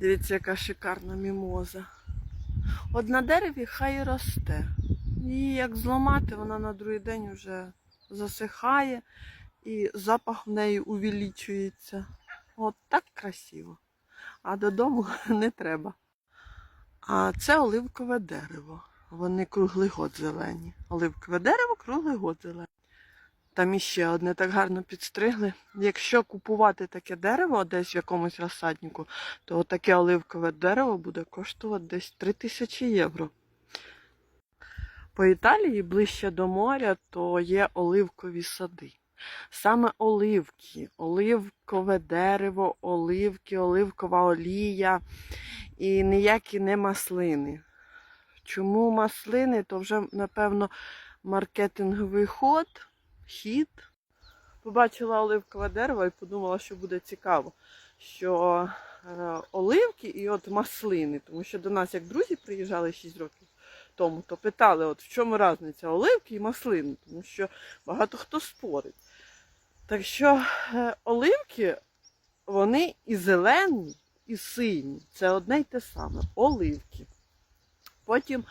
Дивіться, яка шикарна мімоза. От на дереві хай росте. Її як зламати, вона на другий день вже засихає і запах в неї увеличується. От так красиво. А додому не треба. А це оливкове дерево. Вони круглий год зелені. Оливкове дерево круглий год зелене. Там іще одне так гарно підстригли. Якщо купувати таке дерево десь в якомусь розсаднику, то таке оливкове дерево буде коштувати десь 3 тисячі євро. По Італії ближче до моря, то є оливкові сади. Саме оливки, оливкове дерево, оливки, оливкова олія і ніякі не маслини. Чому маслини? То вже, напевно, маркетинговий ход, хід. Побачила оливкове дерево і подумала, що буде цікаво, що е, оливки і от маслини, тому що до нас, як друзі, приїжджали 6 років тому, то питали, от в чому різниця оливки і маслини, тому що багато хто спорить. Так що е, оливки, вони і зелені, і сині. Це одне й те саме. Оливки. Потім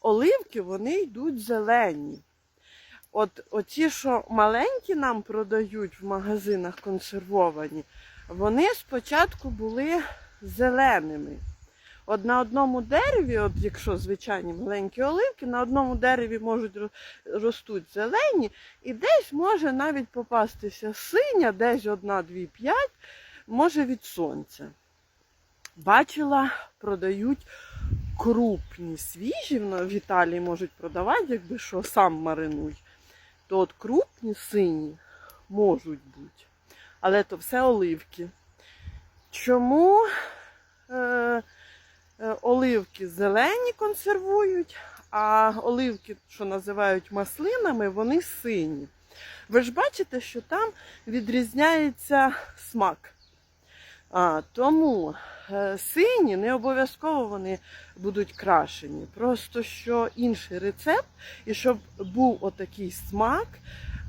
оливки вони йдуть зелені. От оці, що маленькі нам продають в магазинах консервовані, вони спочатку були зеленими. От на одному дереві, от якщо звичайні маленькі оливки, на одному дереві можуть ростуть зелені, і десь може навіть попастися синя, десь одна, дві, п'ять, може від сонця. Бачила, продають крупні свіжі, в Італії можуть продавати, якби що сам маринуй. То от крупні сині можуть бути. Але то все оливки. Чому е, е, оливки зелені консервують, а оливки, що називають маслинами, вони сині. Ви ж бачите, що там відрізняється смак. А, тому е, сині не обов'язково вони будуть крашені. Просто що інший рецепт, і щоб був отакий смак.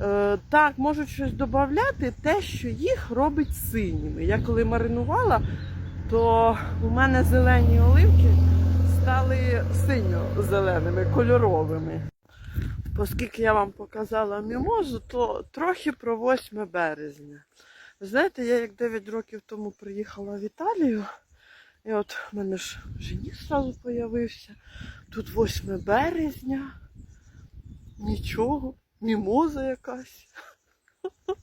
Е, так, можуть щось додати, те, що їх робить синіми. Я коли маринувала, то у мене зелені оливки стали синьо-зеленими, кольоровими. Оскільки я вам показала мімозу, то трохи про 8 березня. Ви знаєте, я як 9 років тому приїхала в Італію, і от в мене ж жених зразу появився. Тут 8 березня. Нічого, мімоза якась.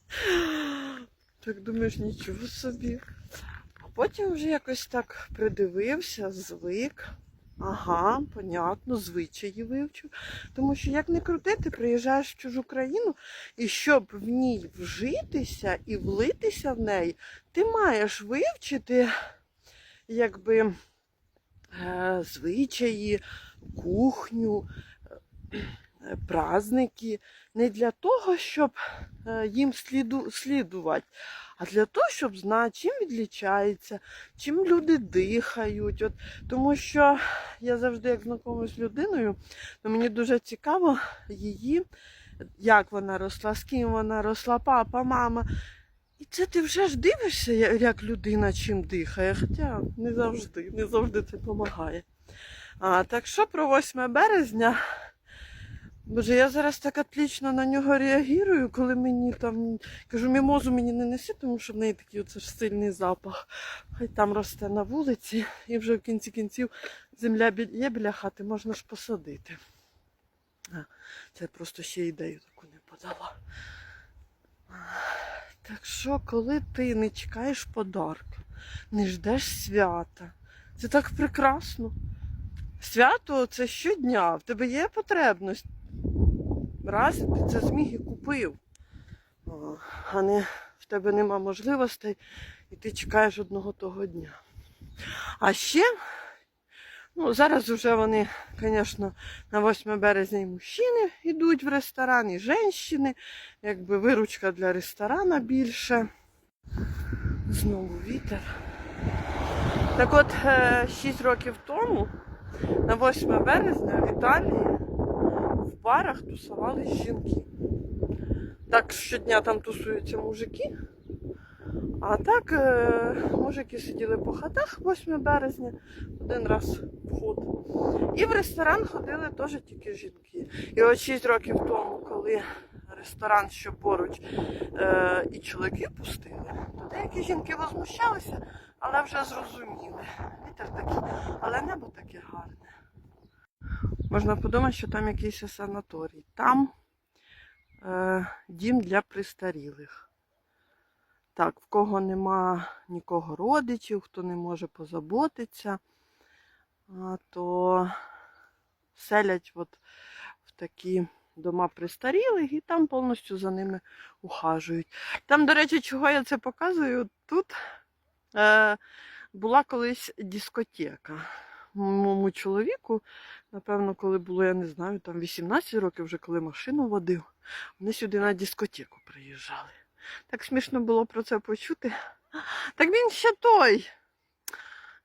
Так думаєш, нічого собі. А потім вже якось так придивився, звик. Ага, понятно, звичаї вивчив. Тому що як не крути, ти приїжджаєш в чужу країну, і щоб в ній вжитися і влитися в неї, ти маєш вивчити якби е, звичаї, кухню, праздники. Не для того, щоб е, їм сліду, слідувати, а для того, щоб знати, чим відлічається, чим люди дихають. От, тому що я завжди, як знайомлюсь з людиною, то мені дуже цікаво її, як вона росла, з ким вона росла, папа, мама. І це ти вже ж дивишся, як людина чим дихає. Хоча не завжди, не завжди це допомагає. А, так що про 8 березня. Боже, я зараз так отлично на нього реагую, коли мені там кажу, мімозу мені не неси, тому що в неї такий оце ж сильний запах. Хай там росте на вулиці, і вже в кінці кінців земля є біля хати, можна ж посадити. А, це просто ще ідею таку не подала. Так що, коли ти не чекаєш подарка, не ждеш свята, це так прекрасно. Свято це щодня, в тебе є потребність. Раз ти це зміг і купив. А не в тебе нема можливостей, і ти чекаєш одного того дня. А ще, ну, зараз вже вони, звісно, на 8 березня і мужчини йдуть в ресторан, і жінки, якби виручка для ресторана більше. Знову вітер. Так от, 6 років тому, на 8 березня в Італії барах тусувались жінки. Так щодня там тусуються мужики, А так, е, мужики сиділи по хатах 8 березня, один раз вход. І в ресторан ходили теж тільки жінки. І от 6 років тому, коли ресторан, що поруч, е, і чоловіки пустили, то деякі жінки возмущалися, але вже зрозуміли. Вітер такий, але небо таке гарне. Можна подумати, що там якийсь санаторій. Там е, дім для престарілих. Так, в кого нема нікого родичів, хто не може позаботитися, то селять от в такі дома престарілих і там повністю за ними ухажують. Там, до речі, чого я це показую? Тут е, була колись дискотека. Моєму чоловіку, напевно, коли було, я не знаю, там 18 років, вже коли машину водив, вони сюди на дискотеку приїжджали. Так смішно було про це почути. Так він ще той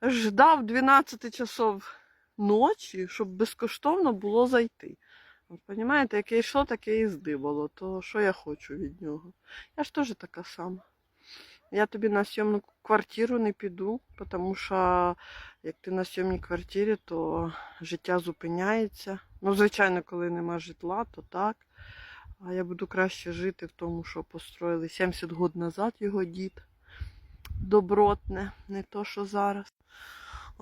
ждав 12 часов ночі, щоб безкоштовно було зайти. От, яке йшло, таке і здибало. То що я хочу від нього? Я ж теж така сама. Я тобі на сьомну квартиру не піду, тому що як ти на сьомній квартирі, то життя зупиняється. Ну, звичайно, коли нема житла, то так. А я буду краще жити в тому, що построїли 70 років назад його дід. Добротне, не то, що зараз.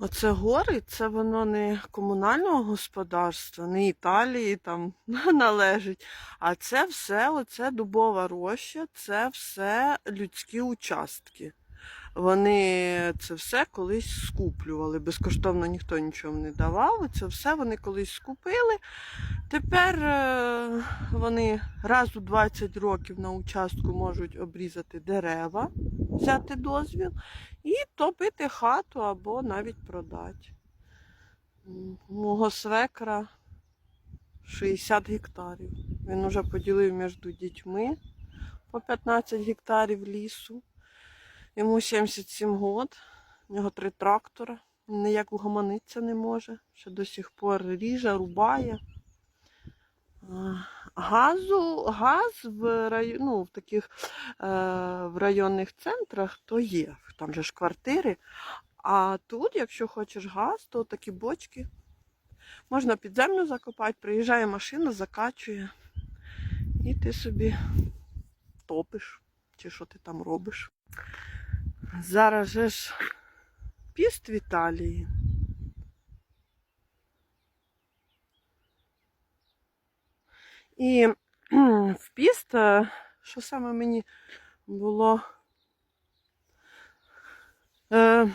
Оце гори, це воно не комунального господарства, не Італії там належить. А це все, оце дубова роща, це все людські участки. Вони це все колись скуплювали. Безкоштовно ніхто нічого не давав. Це все вони колись скупили. Тепер е, вони раз у 20 років на участку можуть обрізати дерева, взяти дозвіл і топити хату або навіть продати. Мого свекра 60 гектарів. Він вже поділив між дітьми по 15 гектарів лісу. Йому 77 год, у нього три трактора. Ніяк угомонитися не може. Ще до сих пор ріже, рубає. Газу, газ в, рай... ну, в таких е, в районних центрах то є. Там же ж квартири. А тут, якщо хочеш газ, то такі бочки. Можна під землю закопати, приїжджає машина, закачує. І ти собі топиш, чи що ти там робиш. Зараз же ж піст в Італії. І в піст, е, що саме мені було. Е,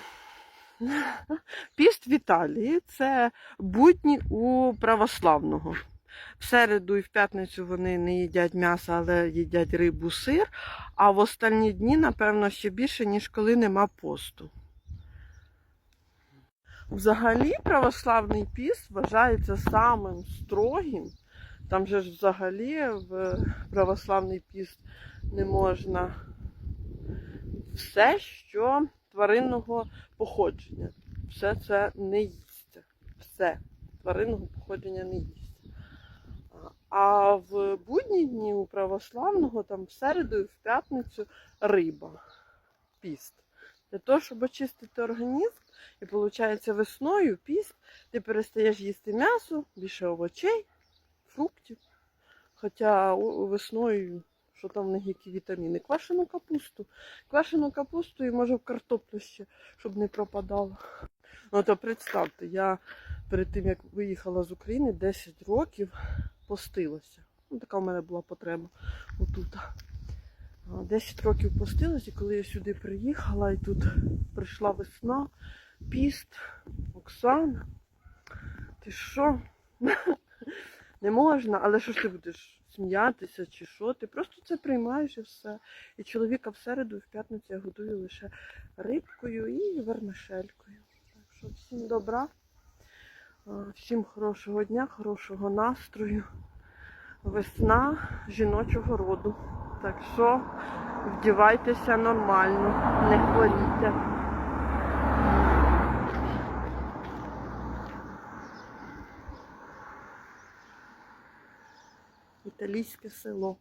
Піст в Італії це будні у православного. В середу і в п'ятницю вони не їдять м'ясо, але їдять рибу, сир, а в останні дні, напевно, ще більше, ніж коли нема посту. Взагалі православний піст вважається самим строгим. Там же ж взагалі в православний піст не можна все, що тваринного походження. Все це не їсться. Все тваринного походження не їсться. А в будні дні у православного там в середу і в п'ятницю риба. Піст. Для того, щоб очистити організм, і виходить весною піст, ти перестаєш їсти м'ясо, більше овочей, фруктів. Хоча весною, що там в них які вітаміни? Квашену капусту. Квашену капусту і може в картоплю ще, щоб не пропадало. Ну то представте, я перед тим як виїхала з України 10 років постилася. Ну, така в мене була потреба отут. 10 років постилася, і коли я сюди приїхала, і тут прийшла весна, піст, Оксана. Ти що? Не можна, але що ж ти будеш сміятися чи що? Ти просто це приймаєш і все. І чоловіка в середу в п'ятницю я годую лише рибкою і вермишелькою. Так що всім добра, всім хорошого дня, хорошого настрою. Весна жіночого роду. Так що вдівайтеся нормально, не хворійте. Італійське село.